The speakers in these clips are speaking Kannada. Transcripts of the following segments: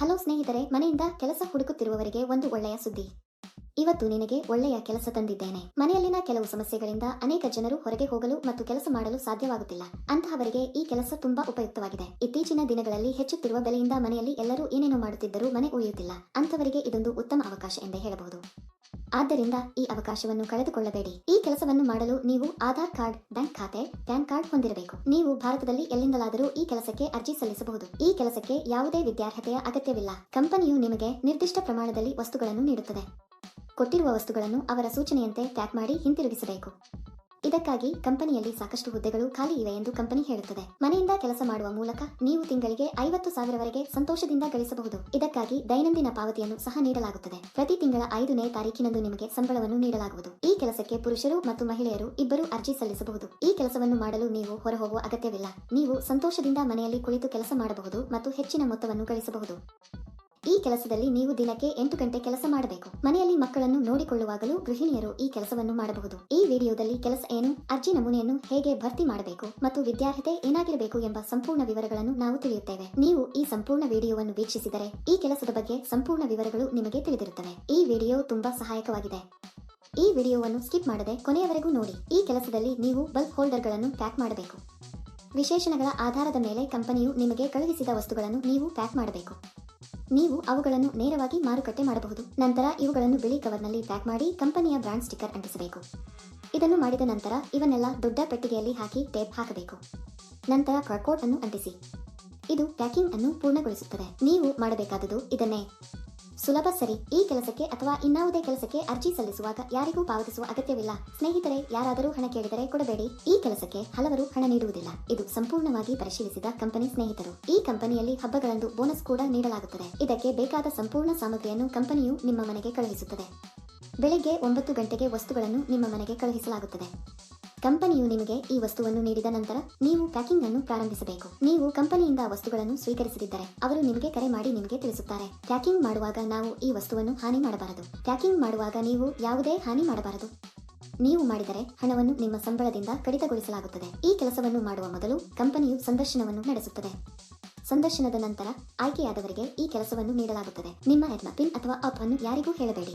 ಹಲೋ ಸ್ನೇಹಿತರೆ, ಮನೆಯಿಂದ ಕೆಲಸ ಹುಡುಕುತ್ತಿರುವವರಿಗೆ ಒಂದು ಒಳ್ಳೆಯ ಸುದ್ದಿ. ಇವತ್ತು ನಿನಗೆ ಒಳ್ಳೆಯ ಕೆಲಸ ತಂದಿದ್ದೇನೆ. ಮನೆಯಲ್ಲಿನ ಕೆಲವು ಸಮಸ್ಯೆಗಳಿಂದ ಅನೇಕ ಜನರು ಹೊರಗೆ ಹೋಗಲು ಮತ್ತು ಕೆಲಸ ಮಾಡಲು ಸಾಧ್ಯವಾಗುತ್ತಿಲ್ಲ. ಅಂತಹವರಿಗೆ ಈ ಕೆಲಸ ತುಂಬಾ ಉಪಯುಕ್ತವಾಗಿದೆ. ಇತ್ತೀಚಿನ ದಿನಗಳಲ್ಲಿ ಹೆಚ್ಚುತ್ತಿರುವ ಬೆಲೆಯಿಂದ ಮನೆಯಲ್ಲಿ ಎಲ್ಲರೂ ಏನೇನೋ ಮಾಡುತ್ತಿದ್ದರೂ ಮನೆ ಉಳಿಯುತ್ತಿಲ್ಲ. ಅಂತವರಿಗೆ ಇದೊಂದು ಉತ್ತಮ ಅವಕಾಶ ಎಂದೇ ಹೇಳಬಹುದು. ಆದ್ದರಿಂದ ಈ ಅವಕಾಶವನ್ನು ಕಳೆದುಕೊಳ್ಳಬೇಡಿ. ಈ ಕೆಲಸವನ್ನು ಮಾಡಲು ನೀವು ಆಧಾರ್ ಕಾರ್ಡ್, ಬ್ಯಾಂಕ್ ಖಾತೆ, ಪ್ಯಾನ್ ಕಾರ್ಡ್ ಹೊಂದಿರಬೇಕು. ನೀವು ಭಾರತದಲ್ಲಿ ಎಲ್ಲಿಂದಲಾದರೂ ಈ ಕೆಲಸಕ್ಕೆ ಅರ್ಜಿ ಸಲ್ಲಿಸಬಹುದು. ಈ ಕೆಲಸಕ್ಕೆ ಯಾವುದೇ ವಿದ್ಯಾರ್ಹತೆಯ ಅಗತ್ಯವಿಲ್ಲ. ಕಂಪನಿಯು ನಿಮಗೆ ನಿರ್ದಿಷ್ಟ ಪ್ರಮಾಣದಲ್ಲಿ ವಸ್ತುಗಳನ್ನು ನೀಡುತ್ತದೆ. ಕೊಟ್ಟಿರುವ ವಸ್ತುಗಳನ್ನು ಅವರ ಸೂಚನೆಯಂತೆ ಪ್ಯಾಕ್ ಮಾಡಿ ಹಿಂತಿರುಗಿಸಬೇಕು. ಇದಕ್ಕಾಗಿ ಕಂಪನಿಯಲ್ಲಿ ಸಾಕಷ್ಟು ಹುದ್ದೆಗಳು ಖಾಲಿ ಇವೆ ಎಂದು ಕಂಪನಿ ಹೇಳುತ್ತದೆ. ಮನೆಯಿಂದ ಕೆಲಸ ಮಾಡುವ ಮೂಲಕ ನೀವು ತಿಂಗಳಿಗೆ ಐವತ್ತು ಸಾವಿರವರೆಗೆ ಸಂತೋಷದಿಂದ ಗಳಿಸಬಹುದು. ಇದಕ್ಕಾಗಿ ದೈನಂದಿನ ಪಾವತಿಯನ್ನು ಸಹ ನೀಡಲಾಗುತ್ತದೆ. ಪ್ರತಿ ತಿಂಗಳ ಐದನೇ ತಾರೀಕಿನಂದು ನಿಮಗೆ ಸಂಬಳವನ್ನು ನೀಡಲಾಗುವುದು. ಈ ಕೆಲಸಕ್ಕೆ ಪುರುಷರು ಮತ್ತು ಮಹಿಳೆಯರು ಇಬ್ಬರು ಅರ್ಜಿ ಸಲ್ಲಿಸಬಹುದು. ಈ ಕೆಲಸವನ್ನು ಮಾಡಲು ನೀವು ಹೊರಹೋಗುವ ಅಗತ್ಯವಿಲ್ಲ. ನೀವು ಸಂತೋಷದಿಂದ ಮನೆಯಲ್ಲಿ ಕುಳಿತು ಕೆಲಸ ಮಾಡಬಹುದು ಮತ್ತು ಹೆಚ್ಚಿನ ಮೊತ್ತವನ್ನು ಗಳಿಸಬಹುದು. ಈ ಕೆಲಸದಲ್ಲಿ ನೀವು ದಿನಕ್ಕೆ ಎಂಟು ಗಂಟೆ ಕೆಲಸ ಮಾಡಬೇಕು. ಮನೆಯಲ್ಲಿ ಮಕ್ಕಳನ್ನು ನೋಡಿಕೊಳ್ಳುವಾಗಲೂ ಗೃಹಿಣಿಯರು ಈ ಕೆಲಸವನ್ನು ಮಾಡಬಹುದು. ಈ ವಿಡಿಯೋದಲ್ಲಿ ಕೆಲಸ ಏನು, ಅರ್ಜಿ ನಮೂನೆಯನ್ನು ಹೇಗೆ ಭರ್ತಿ ಮಾಡಬೇಕು ಮತ್ತು ವಿದ್ಯಾರ್ಹತೆ ಏನಾಗಿರಬೇಕು ಎಂಬ ಸಂಪೂರ್ಣ ವಿವರಗಳನ್ನು ನಾವು ತಿಳಿಯುತ್ತೇವೆ. ನೀವು ಈ ಸಂಪೂರ್ಣ ವಿಡಿಯೋವನ್ನು ವೀಕ್ಷಿಸಿದರೆ ಈ ಕೆಲಸದ ಬಗ್ಗೆ ಸಂಪೂರ್ಣ ವಿವರಗಳು ನಿಮಗೆ ತಿಳಿದಿರುತ್ತವೆ. ಈ ವಿಡಿಯೋ ತುಂಬಾ ಸಹಾಯಕವಾಗಿದೆ. ಈ ವಿಡಿಯೋವನ್ನು ಸ್ಕಿಪ್ ಮಾಡದೆ ಕೊನೆಯವರೆಗೂ ನೋಡಿ. ಈ ಕೆಲಸದಲ್ಲಿ ನೀವು ಬಲ್ಕ್ ಹೋಲ್ಡರ್ಗಳನ್ನು ಪ್ಯಾಕ್ ಮಾಡಬೇಕು. ವಿಶೇಷಣಗಳ ಆಧಾರದ ಮೇಲೆ ಕಂಪನಿಯು ನಿಮಗೆ ಕಳುಹಿಸಿದ ವಸ್ತುಗಳನ್ನು ನೀವು ಪ್ಯಾಕ್ ಮಾಡಬೇಕು. ನೀವು ಅವುಗಳನ್ನು ನೇರವಾಗಿ ಮಾರುಕಟ್ಟೆ ಮಾಡಬಹುದು. ನಂತರ ಇವುಗಳನ್ನು ಬಿಳಿ ಕವರ್ನಲ್ಲಿ ಪ್ಯಾಕ್ ಮಾಡಿ ಕಂಪನಿಯ ಬ್ರಾಂಡ್ ಸ್ಟಿಕ್ಕರ್ ಅಂಟಿಸಬೇಕು. ಇದನ್ನು ಮಾಡಿದ ನಂತರ ಇವನ್ನೆಲ್ಲ ದೊಡ್ಡ ಪೆಟ್ಟಿಗೆಯಲ್ಲಿ ಹಾಕಿ ಟೇಪ್ ಹಾಕಬೇಕು. ನಂತರ ಕಾರ್ಕೋಟ್ ಅನ್ನು ಅಂಟಿಸಿ. ಇದು ಪ್ಯಾಕಿಂಗ್ ಅನ್ನು ಪೂರ್ಣಗೊಳಿಸುತ್ತದೆ. ನೀವು ಮಾಡಬೇಕಾದುದು ಇದನ್ನೇ. ಸುಲಭ, ಸರಿ. ಈ ಕೆಲಸಕ್ಕೆ ಅಥವಾ ಇನ್ನಾವುದೇ ಕೆಲಸಕ್ಕೆ ಅರ್ಜಿ ಸಲ್ಲಿಸುವಾಗ ಯಾರಿಗೂ ಪಾವತಿಸುವ ಅಗತ್ಯವಿಲ್ಲ. ಸ್ನೇಹಿತರೆ, ಯಾರಾದರೂ ಹಣ ಕೇಳಿದರೆ ಕೊಡಬೇಡಿ. ಈ ಕೆಲಸಕ್ಕೆ ಹಲವರು ಹಣ ನೀಡುವುದಿಲ್ಲ. ಇದು ಸಂಪೂರ್ಣವಾಗಿ ಪರಿಶೀಲಿಸಿದ ಕಂಪನಿ ಸ್ನೇಹಿತರು. ಈ ಕಂಪನಿಯಲ್ಲಿ ಹಬ್ಬಗಳಂದು ಬೋನಸ್ ಕೂಡ ನೀಡಲಾಗುತ್ತದೆ. ಇದಕ್ಕೆ ಬೇಕಾದ ಸಂಪೂರ್ಣ ಸಾಮಗ್ರಿಯನ್ನು ಕಂಪನಿಯು ನಿಮ್ಮ ಮನೆಗೆ ಕಳುಹಿಸುತ್ತದೆ. ಬೆಳಿಗ್ಗೆ ಒಂಬತ್ತು ಗಂಟೆಗೆ ವಸ್ತುಗಳನ್ನು ನಿಮ್ಮ ಮನೆಗೆ ಕಳುಹಿಸಲಾಗುತ್ತದೆ. ಕಂಪನಿಯು ನಿಮಗೆ ಈ ವಸ್ತುವನ್ನು ನೀಡಿದ ನಂತರ ನೀವು ಪ್ಯಾಕಿಂಗ್ ಅನ್ನು ಪ್ರಾರಂಭಿಸಬೇಕು. ನೀವು ಕಂಪನಿಯಿಂದ ವಸ್ತುಗಳನ್ನು ಸ್ವೀಕರಿಸದಿದ್ದರೆ ಅವರು ನಿಮಗೆ ಕರೆ ಮಾಡಿ ನಿಮಗೆ ತಿಳಿಸುತ್ತಾರೆ. ಪ್ಯಾಕಿಂಗ್ ಮಾಡುವಾಗ ನಾವು ಈ ವಸ್ತುವನ್ನು ಹಾನಿ ಮಾಡಬಾರದು. ಪ್ಯಾಕಿಂಗ್ ಮಾಡುವಾಗ ನೀವು ಯಾವುದೇ ಹಾನಿ ಮಾಡಬಾರದು. ನೀವು ಮಾಡಿದರೆ ಹಣವನ್ನು ನಿಮ್ಮ ಸಂಬಳದಿಂದ ಕಡಿತಗೊಳಿಸಲಾಗುತ್ತದೆ. ಈ ಕೆಲಸವನ್ನು ಮಾಡುವ ಮೊದಲು ಕಂಪನಿಯು ಸಂದರ್ಶನವನ್ನು ನಡೆಸುತ್ತದೆ. ಸಂದರ್ಶನದ ನಂತರ ಆಯ್ಕೆಯಾದವರಿಗೆ ಈ ಕೆಲಸವನ್ನು ನೀಡಲಾಗುತ್ತದೆ. ನಿಮ್ಮ ಹೆಡ್ನ ಪಿನ್ ಅಥವಾ ಅಪ್ ಅನ್ನು ಯಾರಿಗೂ ಹೇಳಬೇಡಿ.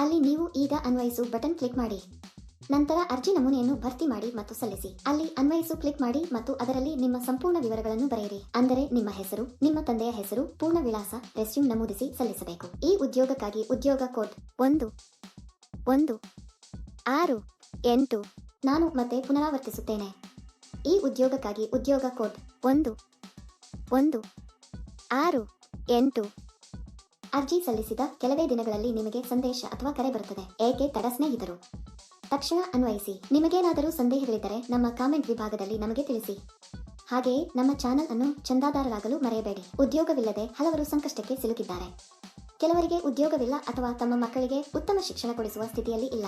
ಅಲ್ಲಿ ನೀವು ಈಗ ಅನ್ವಯಿಸು ಬಟನ್ ಕ್ಲಿಕ್ ಮಾಡಿ. ನಂತರ ಅರ್ಜಿ ನಮೂನೆಯನ್ನು ಭರ್ತಿ ಮಾಡಿ ಮತ್ತು ಸಲ್ಲಿಸಿ. ಅಲ್ಲಿ ಅನ್ವಯಿಸು ಕ್ಲಿಕ್ ಮಾಡಿ ಮತ್ತು ಅದರಲ್ಲಿ ನಿಮ್ಮ ಸಂಪೂರ್ಣ ವಿವರಗಳನ್ನು ಬರೆಯಿರಿ. ಅಂದರೆ ನಿಮ್ಮ ಹೆಸರು, ನಿಮ್ಮ ತಂದೆಯ ಹೆಸರು, ಪೂರ್ಣ ವಿಳಾಸ, ರೆಸ್ಯೂಮ್ ನಮೂದಿಸಿ ಸಲ್ಲಿಸಬೇಕು. ಈ ಉದ್ಯೋಗಕ್ಕಾಗಿ ಉದ್ಯೋಗ ಕೋಡ್ ಒಂದು ಒಂದು, ಆರು, ಎಂಟು ನಾನು ಮತ್ತೆ ಪುನರಾವರ್ತಿಸುತ್ತೇನೆ. ಈ ಉದ್ಯೋಗಕ್ಕಾಗಿ ಉದ್ಯೋಗ ಕೋಡ್ ಒಂದು ಒಂದು, ಆರು, ಎಂಟು ಅರ್ಜಿ ಸಲ್ಲಿಸಿದ ಕೆಲವೇ ದಿನಗಳಲ್ಲಿ ನಿಮಗೆ ಸಂದೇಶ ಅಥವಾ ಕರೆ ಬರುತ್ತದೆ. ಏಕೆ ತಡ ಸ್ನೇಹಿತರು? ತಕ್ಷಣ ಅನ್ವಯಿಸಿ. ನಿಮಗೇನಾದರೂ ಸಂದೇಹಗಳಿದ್ದರೆ ನಮ್ಮ ಕಾಮೆಂಟ್ ವಿಭಾಗದಲ್ಲಿ ನಮಗೆ ತಿಳಿಸಿ. ಹಾಗೆಯೇ ನಮ್ಮ ಚಾನೆಲ್ ಅನ್ನು ಚಂದಾದಾರರಾಗಲು ಮರೆಯಬೇಡಿ. ಉದ್ಯೋಗವಿಲ್ಲದೆ ಹಲವರು ಸಂಕಷ್ಟಕ್ಕೆ ಸಿಲುಕಿದ್ದಾರೆ. ಕೆಲವರಿಗೆ ಉದ್ಯೋಗವಿಲ್ಲ ಅಥವಾ ತಮ್ಮ ಮಕ್ಕಳಿಗೆ ಉತ್ತಮ ಶಿಕ್ಷಣ ಕೊಡಿಸುವ ಸ್ಥಿತಿಯಲ್ಲಿ ಇಲ್ಲ.